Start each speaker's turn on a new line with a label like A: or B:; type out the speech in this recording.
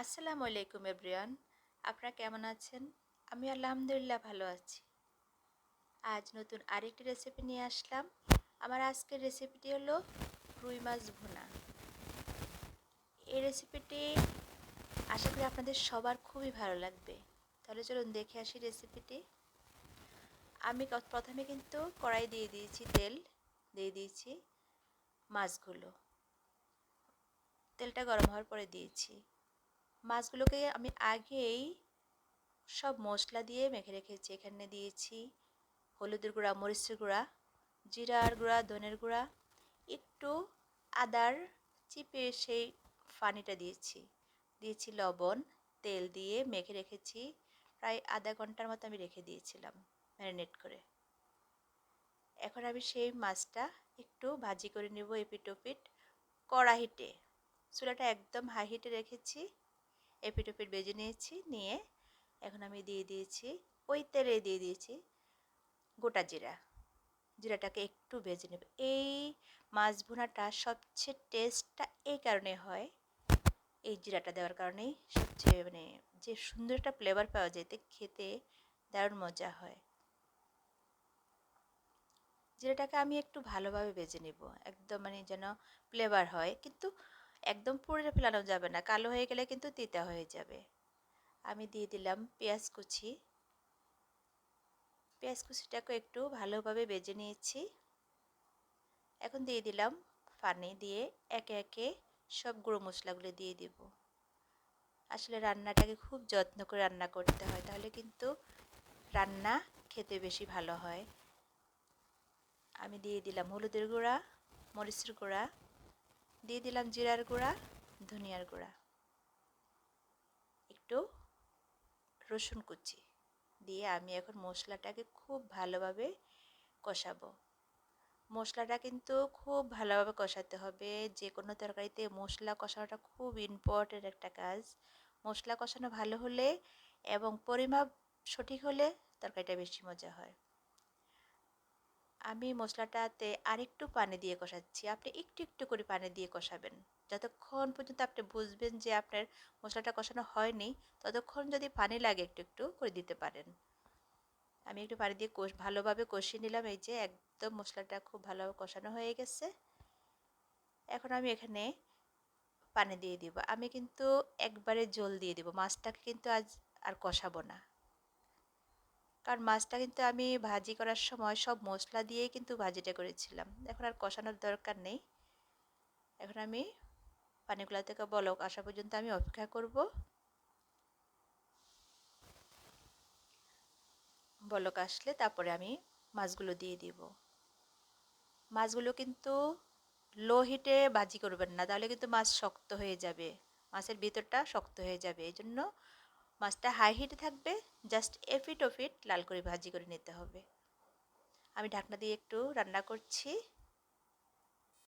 A: আসসালামু আলাইকুম এভরিওয়ান। আপনারা কেমন আছেন? আমি আলহামদুলিল্লাহ ভালো আছি। আজ নতুন আরেকটি রেসিপি নিয়ে আসলাম। আমার আজকের রেসিপিটি হলো রুই মাছ ভুনা। এই রেসিপিটি আশা করি আপনাদের সবার খুবই ভালো লাগবে। তাহলে চলুন দেখে আসি রেসিপিটি আমি প্রথমে কিন্তু কড়াই দিয়ে দিয়েছি তেল, দিয়ে দিয়েছি মাছগুলো। তেলটা গরম হওয়ার পরে দিয়েছি। মাছগুলোকে আমি আগেই সব মশলা দিয়ে মেখে রেখেছি। এখানে দিয়েছি হলুদের গুঁড়া, মরিচের গুঁড়া, জিরার গুঁড়া, ধনের গুঁড়া, একটু আদার চিপে সেই ফানিটা দিয়েছি। দিয়েছি লবণ, তেল দিয়ে মেখে রেখেছি। প্রায় আধা ঘণ্টার মতো আমি রেখে দিয়েছিলাম ম্যারিনেট করে। এখন আমি সেই মাছটা একটু ভাজি করে নেব এপিট ওপিট কড়াহিটে চুলাটা একদম হাই হিটে রেখেছি। এপিট ওপিট বেজে নিয়েছি, নিয়ে এখন আমি দিয়ে দিয়েছি, ওই তেলে দিয়ে দিয়েছি গোটা জিরা। জিরাটাকে একটু ভেজে নেব। এই মাছ ভুনাটা সবচেয়ে টেস্টটা এই কারণে হয়, এই জিরাটা দেওয়ার কারণেই সবচেয়ে মানে যে সুন্দর একটা ফ্লেভার পাওয়া যায় খেতে দারুণ মজা হয়। জিরাটাকে আমি একটু ভালোভাবে বেজে নেব, একদম মানে যেন ফ্লেভার হয়। কিন্তু একদম পুড়ে ফেলানো যাবে না, কালো হয়ে গেলে কিন্তু তিতা হয়ে যাবে। আমি দিয়ে দিলাম পেঁয়াজ কুচি। পেঁয়াজ কুচিটাকে একটু ভালোভাবে বেজে নিয়েছি। এখন দিয়ে দিলাম পানি দিয়ে একে একে সব গুঁড়ো মশলাগুলো দিয়ে দিব। আসলে রান্নাটাকে খুব যত্ন করে রান্না করতে হয়, তাহলে কিন্তু রান্না খেতে বেশি ভালো হয়। আমি দিয়ে দিলাম হলুদের গুঁড়া, মরিচের গুঁড়া। দিয়ে দিলাম জিরার গুঁড়া, ধনিয়ার গুঁড়া। একটু রসুন কুচি দিয়ে আমি এখন মশলাটাকে খুব ভালোভাবে কষাবো। মশলাটা কিন্তু খুব ভালোভাবে কষাতে হবে। যে কোনো তরকারিতে মশলা কষানোটা খুব ইম্পর্টেন্ট একটা কাজ। মশলা কষানো ভালো হলে এবং পরিমাপ সঠিক হলে তরকারিটা বেশি মজা হয়। আমি মশলাটাতে আরেকটু পানি দিয়ে কষাচ্ছি। আপনি একটু একটু করে পানি দিয়ে কষাবেন। যতক্ষণ পর্যন্ত আপনি বুঝবেন যে আপনার মশলাটা কষানো হয়নি, ততক্ষণ যদি পানি লাগে একটু একটু করে দিতে পারেন। আমি একটু পানি দিয়ে কষ, ভালোভাবে কষিয়ে নিলাম। এই যে একদম মশলাটা খুব ভালোভাবে কষানো হয়ে গেছে। এখন আমি এখানে পানি দিয়ে দিব। আমি কিন্তু একবারে জল দিয়ে দিব। মাছটাকে কিন্তু আজ আর কষাবো না। কারণ মাছটা কিন্তু আমি ভাজি করার সময় সব মশলা দিয়েই কিন্তু ভাজিটা করেছিলাম। এখন আর কষানোর দরকার নেই। এখন আমি পানিগুলা থেকে বলক, আসা পর্যন্ত আমি অপেক্ষা করব। বলক আসলে তারপরে আমি মাছগুলো দিয়ে দিব। মাছগুলো কিন্তু লো হিটে ভাজি করবেন না, তাহলে কিন্তু মাছ শক্ত হয়ে যাবে। মাছের ভিতরটা শক্ত হয়ে যাবে এই জন্য মাছটা হাই হিটে থাকবে জাস্ট এফিট ওফিট লাল করে ভাজি করে নিতে হবে। আমি ঢাকনা দিয়ে একটু রান্না করছি।